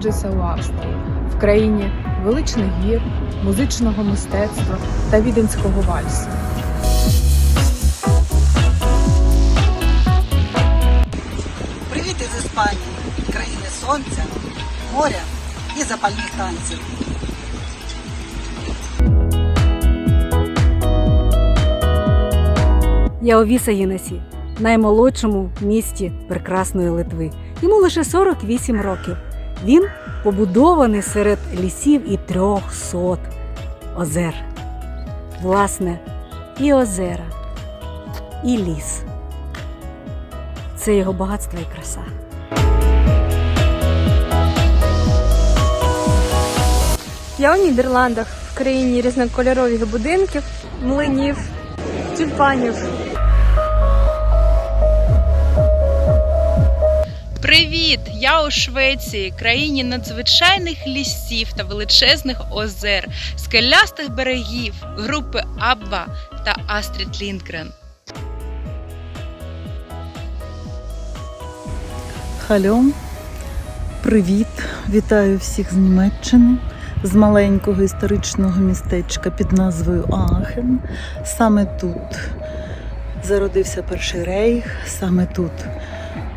знаходжуся у Австрії, в країні величних гір, музичного мистецтва та віденського вальсу. Привіт із Іспанії, країни сонця, моря і запальних танців. Я у Вісагінесі, наймолодшому місті прекрасної Литви. Йому лише 48 років. Він побудований серед лісів і трьохсот озер. Власне, і озера, і ліс. Це його багатство і краса. Я у Нідерландах, в країні різнокольорових будинків, млинів, тюльпанів. Привіт! Я у Швеції, країні надзвичайних лісів та величезних озер, скелястих берегів, групи Абба та Астрід Ліндгрен. Халло, привіт! Вітаю всіх з Німеччини, з маленького історичного містечка під назвою Аахен. Саме тут зародився перший рейх, саме тут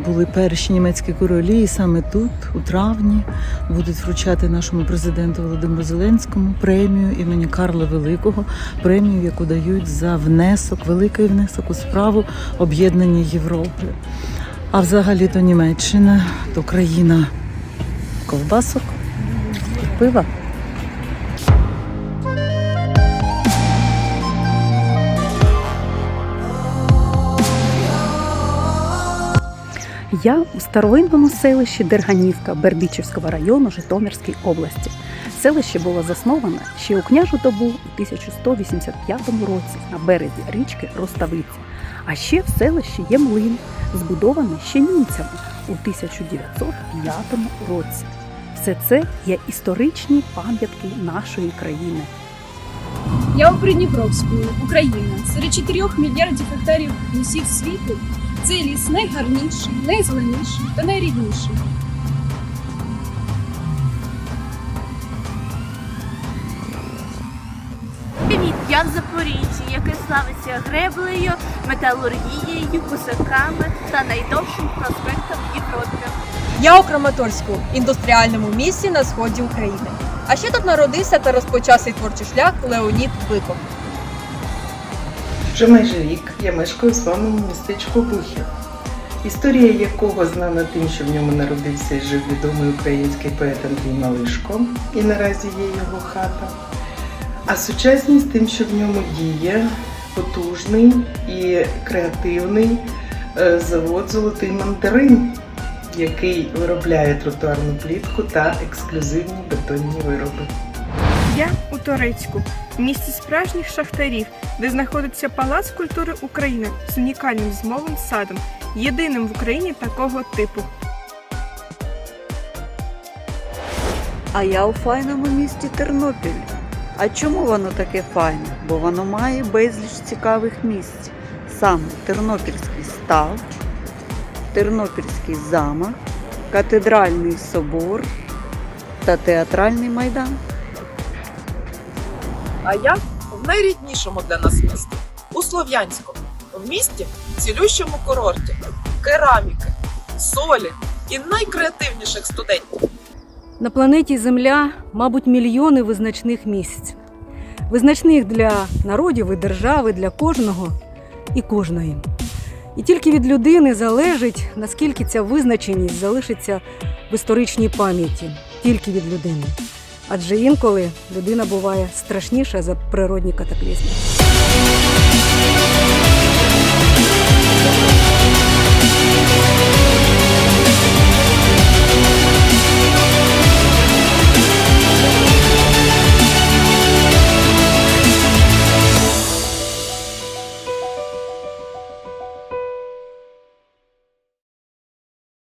були перші німецькі королі, і саме тут, у травні, будуть вручати нашому президенту Володимиру Зеленському премію імені Карла Великого, премію, яку дають за внесок, великий внесок у справу об'єднання Європи. А взагалі то Німеччина, то країна ковбасок, пива. Я у старовинному селищі Дерганівка Бердичівського району Житомирської області. Селище було засноване ще у княжу добу у 1185 році на березі річки Роставиці. А ще в селищі є млин, збудований ще німцями у 1905 році. Все це є історичні пам'ятки нашої країни. Я у Придніпровську, Україна. Серед 4 мільярдів гектарів лісів світу цей ліс найгарніший, найзеленіший та найрідніший. Привіт, я в Запоріжжі, яке славиться греблею, металургією, кусаками та найдовшим проспектом в Європі. Я у Краматорську, індустріальному місті на сході України. А ще тут народився та розпочав свій творчий шлях Леонід Биков. Вже майже рік я мешкаю з вами у містечку Бухів, історія якого знана тим, що в ньому народився і жив відомий український поет Андрій Малишко, і наразі є його хата. А сучасність тим, що в ньому діє потужний і креативний е, завод Золотий мандарин, який виробляє тротуарну плітку та ексклюзивні бетонні вироби. Я у Торецьку, місті справжніх шахтарів, де знаходиться Палац культури України з унікальним зимовим садом, єдиним в Україні такого типу. А я у файному місті Тернопіль. А чому воно таке файне? Бо воно має безліч цікавих місць. Саме Тернопільський став, Тернопільський замок, катедральний собор та театральний майдан. А я в найріднішому для нас місті у Слов'янському, в місті цілющому курорті, кераміки, солі і найкреативніших студентів. На планеті Земля, мабуть, мільйони визначних місць. Визначних для народів і держави, для кожного і кожної. І тільки від людини залежить, наскільки ця визначеність залишиться в історичній пам'яті, тільки від людини. Адже інколи людина буває страшніша за природні катаклізми.